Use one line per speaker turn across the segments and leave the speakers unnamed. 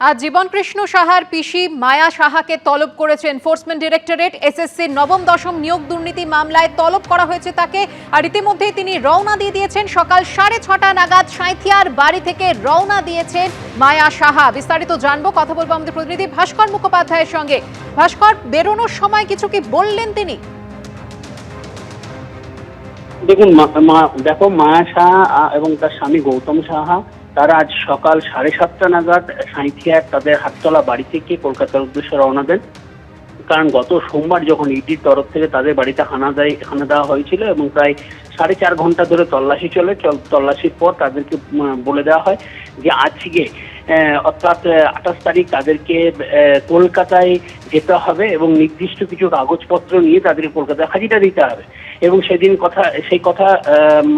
আজ জীবন কৃষ্ণ সাহার পিসি মায়া সাহাকে তলব করেছে এনফোর্সমেন্ট ডিরেক্টরেট। এসএসসির নবম দশম নিয়োগ দুর্নীতি মামলায় তলব করা হয়েছে তাকে। আর ইতিমধ্যেই তিনি রওনা দিয়ে দিয়েছেন সকাল সাড়ে ছটা নাগাদ সাঁথিয়ার বাড়ি থেকে রওনা দিয়েছেন মায়া সাহা। বিস্তারিত জানব, কথা বলব আমাদের প্রতিনিধি ভাস্কর মুখোপাধ্যায়ের সঙ্গে। ভাস্কর, বেরোনোর সময় কিছু কি বললেন তিনি?
দেখুন দেখো, মায়া সাহা এবং তার স্বামী গৌতম সাহা, তারা আজ সকাল সাড়ে সাতটা নাগাদ সাঁইথিয়ার তাদের হাততলা বাড়ি থেকে কলকাতার উদ্দেশ্যে রওনা দেন। কারণ গত সোমবার যখন ইডির তরফ থেকে তাদের বাড়িতে হানা দেয়, হানা দেওয়া হয়েছিল এবং প্রায় সাড়ে চার ঘণ্টা ধরে তল্লাশি চলে তল্লাশির পর তাদেরকে বলে দেওয়া হয় যে, আজকে অর্থাৎ আঠাশ তারিখ তাদেরকে কলকাতায় যেতে হবে এবং নির্দিষ্ট কিছু কাগজপত্র নিয়ে তাদেরকে কলকাতায় হাজিরা দিতে হবে। এবং সেদিন কথা, সেই কথা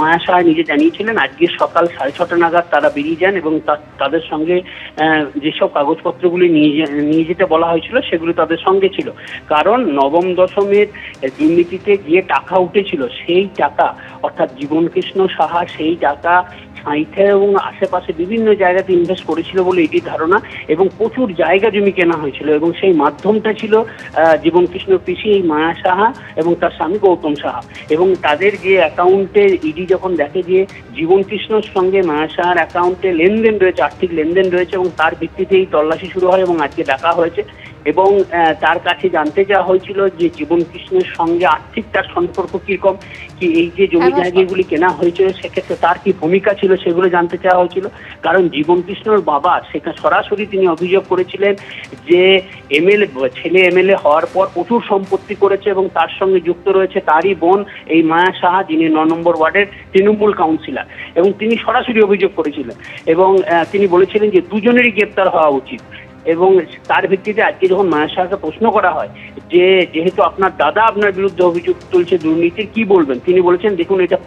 মায়া সাহা নিজে জানিয়েছিলেন, আজকে সকাল সাড়ে ছটা নাগাদ তারা বেরিয়ে যান এবং তাদের সঙ্গে যেসব কাগজপত্রগুলি নিয়ে নিয়ে যেতে বলা হয়েছিল সেগুলি তাদের সঙ্গে ছিল। কারণ নবম দশমের দুর্নীতিতে যে টাকা উঠেছিল, সেই টাকা, অর্থাৎ জীবনকৃষ্ণ সাহা, সেই টাকা সাঁইথে এবং আশেপাশে বিভিন্ন জায়গাতে ইনভেস্ট করেছিল বলে এটি ধারণা এবং প্রচুর জায়গা জমি কেনা হয়েছিল এবং সেই মাধ্যমটা ছিল জীবনকৃষ্ণ পিসি এই মায়া সাহা এবং তার স্বামী গৌতম সাহা। এবং তাদের যে অ্যাকাউন্টে ইডি যখন দেখে যে জীবনকৃষ্ণর সঙ্গে মায়া সাহার অ্যাকাউন্টে লেনদেন রয়েছে, আর্থিক লেনদেন রয়েছে এবং তার ভিত্তিতেই তল্লাশি শুরু হয় এবং আজকে ডাকা হয়েছে এবং তার কাছে জানতে চাওয়া হয়েছিল যে জীবন কৃষ্ণের সঙ্গে আর্থিক তার সম্পর্ক কীরকম কি এই যে জমি জায়গাগুলি কেনা হয়েছিল সেক্ষেত্রে তার কি ভূমিকা ছিল সেগুলো জানতে চাওয়া হয়েছিল। কারণ জীবন কৃষ্ণর বাবা সেখানে সরাসরি তিনি অভিযোগ করেছিলেন যে এমএলএ ছেলে এমএলএ হওয়ার পর প্রচুর সম্পত্তি করেছে এবং তার সঙ্গে যুক্ত রয়েছে তারই বোন এই মায়া সাহা যিনি ন নম্বর ওয়ার্ডের তৃণমূল কাউন্সিলর। এবং তিনি সরাসরি অভিযোগ করেছিলেন। এবং আহ, তিনি বলেছিলেন যে দুজনেরই গ্রেপ্তার হওয়া উচিত। এবং তার ভিত্তিতে আজকে যখন মায়া সাহাকে প্রশ্ন করা হয় যে যেহেতু আপনার দাদা আপনার বিরুদ্ধে অভিযোগ তুলছে দুর্নীতির কি বলবেন? তিনি বলেছেন দেখুন এটা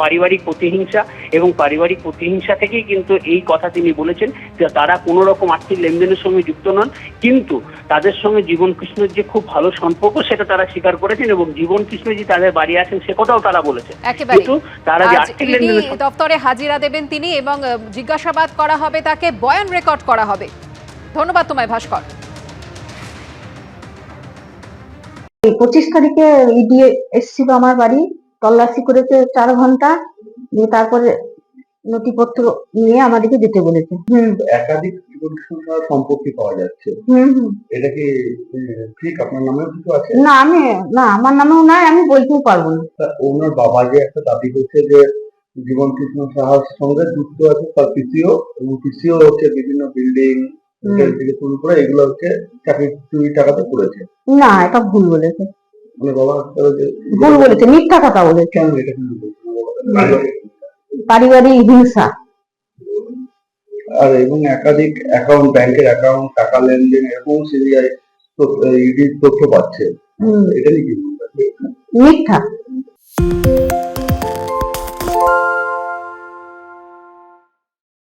পারিবারিক প্রতিহিংসা এবং পারিবারিক প্রতিহিংসা থেকেই কিন্তু এই কথা তিনি বলেছেন যে তারা কোনো রকম আর্থিক লেনদেনের সঙ্গে যুক্ত নন। কিন্তু তাদের সঙ্গে জীবন কৃষ্ণের যে খুব ভালো সম্পর্ক সেটা তারা স্বীকার করেছেন এবং জীবন কৃষ্ণ যে তাদের বাড়ি আছেন সে কথাও তারা বলেছেন। কিন্তু তারা যে আর্থিক
ইডি
লেনদেনের
দপ্তরে হাজিরা দেবেন তিনি এবং জিজ্ঞাসাবাদ করা হবে তাকে বয়ান রেকর্ড করা হবে। ধন্যবাদ তোমায় ভাস্কর।
পঁচিশ তারিখে ইডি এসেছিল আমার বাড়ি তল্লাশি করেছে চার ঘণ্টা তারপরে নথিপত্র নিয়ে আমাদেরকে যেতে বলেছে।
একাধিক জীবনসংখ্যার সম্পত্তি পাওয়া যাচ্ছে।
হুম হুম।
এটা কি ঠিক আপনার নামেও কিছু আছে?
না আমি না আমার নামেও নাই আমি বলতেও পারব না।
ওনার বাবা যে একটা দাবি করছে যে জীবন কৃষ্ণ সাহার সঙ্গে যুক্ত আছে তার পিসিও এবং পিসিও হচ্ছে বিভিন্ন বিল্ডিং হোটেল থেকে শুরু করে এগুলো চাকরি চুরি টাকাতে করেছে।
না এটা ভুল বলেছে।
মানে বাবা
ভুল বলেছে মিথ্যা কথা বলেছে।
কেন এটা কিন্তু বলছে? বাবা? বলে,
পারিবারিক হিংসা।
আর এবং একাধিক অ্যাকাউন্ট ব্যাংকের অ্যাকাউন্ট টাকা লেনদেন এরকম সিবিআই ইডির তথ্য পাচ্ছে।
হুম।
এটা নিয়ে কি
মিথ্যা।